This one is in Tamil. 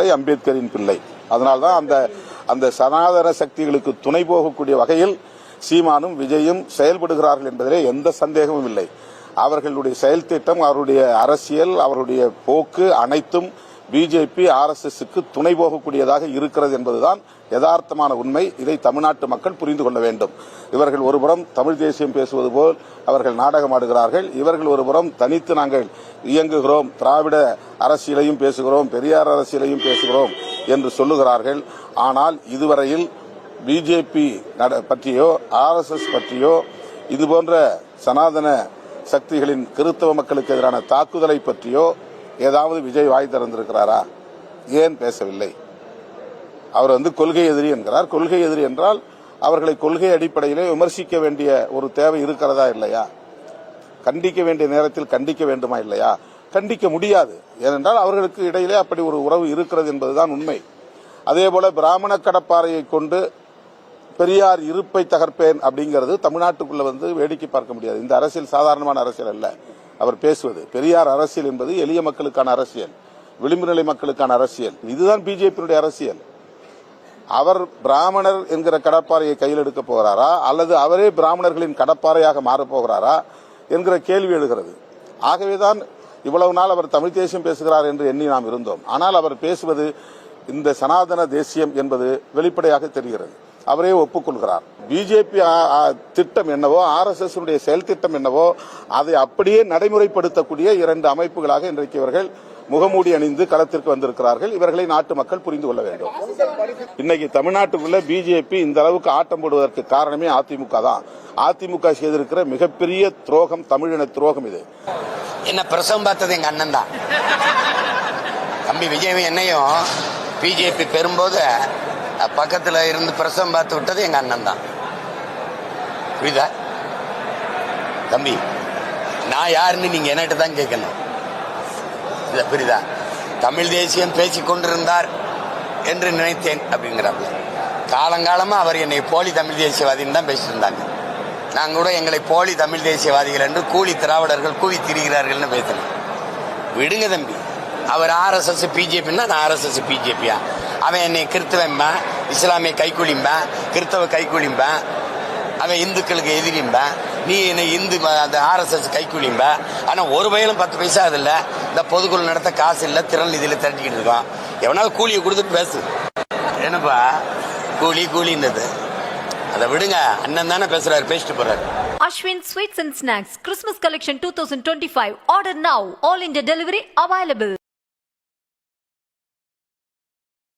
பிள்ளை அம்பேத்கரின் பிள்ளை. அதனால்தான் அந்த அந்த சனாதன சக்திகளுக்கு துணை போகக்கூடிய வகையில் சீமானும் விஜயும் செயல்படுகிறார்கள் என்பதிலே எந்த சந்தேகமும் இல்லை. அவர்களுடைய செயல் திட்டம் அவருடைய அரசியல் அவருடைய போக்கு அனைத்தும் பிஜேபி ஆர்எஸ்எஸ்க்கு துணை போகக்கூடியதாக இருக்கிறது என்பதுதான் யதார்த்தமான உண்மை. இதை தமிழ்நாட்டு மக்கள் புரிந்து கொள்ள வேண்டும். இவர்கள் ஒருபுறம் தமிழ் தேசியம் பேசுவது போல் அவர்கள் நாடகமாடுகிறார்கள் இவர்கள் ஒருபுறம் தனித்து நாங்கள் இயங்குகிறோம். திராவிட அரசியலையும் பேசுகிறோம். பெரியார் அரசியலையும் பேசுகிறோம் என்று சொல்லுகிறார்கள். ஆனால் இதுவரையில் பிஜேபி பற்றியோ ஆர்எஸ்எஸ் பற்றியோ இதுபோன்ற சனாதன சக்திகளின் கிறித்தவ மக்களுக்கு எதிரான தாக்குதலை பற்றியோ ஏதாவது விஜய் வாய் திறந்திருக்கிறாரா? ஏன் பேசவில்லை? அவர் வந்து கொள்கை எதிரி என்கிறார். கொள்கை எதிரி என்றால் அவர்களை கொள்கை அடிப்படையிலே விமர்சிக்க வேண்டிய ஒரு தேவை இருக்கிறதா இல்லையா? கண்டிக்க வேண்டிய நேரத்தில் கண்டிக்க வேண்டுமா இல்லையா? கண்டிக்க முடியாது. ஏனென்றால் அவர்களுக்கு இடையிலே அப்படி ஒரு உறவு இருக்கிறது என்பதுதான் உண்மை. அதேபோல பிராமண கடப்பாறையை கொண்டு பெரியார் இருப்பை தகர்ப்பேன் அப்படிங்கிறது தமிழ்நாட்டுக்குள்ள வந்து வேடிக்கை பார்க்க முடியாது. இந்த அரசியல் சாதாரணமான அரசியல் அல்ல. அவர் பேசுவது. பெரியார் அரசியல் என்பது எளிய மக்களுக்கான அரசியல் விளிம்பு நிலை மக்களுக்கான அரசியல். இதுதான் பிஜேபியினுடைய அரசியல். அவர் பிராமணர் என்கிற கடப்பாறையை கையில் எடுக்க போகிறாரா? அல்லது அவரே பிராமணர்களின் கடப்பாறையாக மாறப் போகிறாரா? என்கிற கேள்வி எழுகிறது. ஆகவேதான் இவ்வளவு நாள் அவர் தமிழ் தேசியம் பேசுகிறார் என்று எண்ணி நாம் இருந்தோம். ஆனால் அவர் பேசுவது இந்த சனாதன தேசியம் என்பது வெளிப்படையாக தெரிகிறது. அவரே ஒப்புக்கொள்கிறார். பிஜேபி திட்டம் என்னவோ ஆர் எஸ் எஸ் செயல் திட்டம் என்னவோ அதை அப்படியே நடைமுறைப்படுத்தக்கூடிய இரண்டு அமைப்புகளாக இன்றைக்கு இவர்கள் முகமூடி அணிந்து களத்திற்கு வந்திருக்கிறார்கள். இவர்களை நாட்டு மக்கள் புரிந்து கொள்ள வேண்டும். இன்னைக்கு தமிழ்நாட்டுக்குள்ள பிஜேபி இந்த அளவுக்கு ஆட்டம் போடுவதற்கு காரணமே அதிமுக தான். அதிமுக செய்திருக்கிற மிகப்பெரிய துரோகம் தமிழின துரோகம் இது. என்ன பிரசவம் பார்த்தது எங்க அண்ணன் தான்? தம்பி விஜய் என்னையும் பிஜேபி பெறும்போது பக்கத்தில் இருந்து பிரசவம் பார்த்து விட்டது எங்கள் அண்ணன் தான். புரியுதா? தம்பி நான் யாருன்னு நீங்கள் என்கிட்ட தான் கேட்கணும். இல்லை புரியுதா? தமிழ் தேசியம் பேசி கொண்டிருந்தார் என்று நினைத்தேன் அப்படிங்கிறாப்ல. காலங்காலமாக அவர் என்னை போலி தமிழ் தேசியவாதின்னு தான் பேசியிருந்தாங்க இருந்தாங்க. கூட எங்களை போலி தமிழ் தேசியவாதிகள் என்று கூலி திராவிடர்கள் கூவி திரிகிறார்கள்னு பேசினேன். விடுங்க தம்பி அவர் ஆர்எஸ்எஸ் பிஜேபின்னா நான் ஆர்எஸ்எஸ் பிஜேபியா அவன் என்னை கிறிஸ்தவன்பேன் இஸ்லாமிய கைக்கூலிம்பேன் கிறிஸ்தவ கைக்கூலிம்பேன் அவன் இந்துக்களுக்கு எதிரிம்பேன் நீ என்னை இந்து அந்த ஆர்எஸ்எஸ் கைக்கூலிம்ப ஆனால் ஒரு வயலும் பத்து பைசா அது இந்த பொதுக்குழு நடத்த காசு இல்லை திறன் இதில் திரட்டிக்கிட்டு இருக்கோம் எவனாவது கூலியை கொடுத்துட்டு பேசு. என்னப்பா? கூலி கூலின்றது. அதை விடுங்க. அண்ணன் தானே பேசுறாரு பேசிட்டு போறாரு. Ashwin Sweets and Snacks Christmas Collection 2025. Order now. All India delivery available.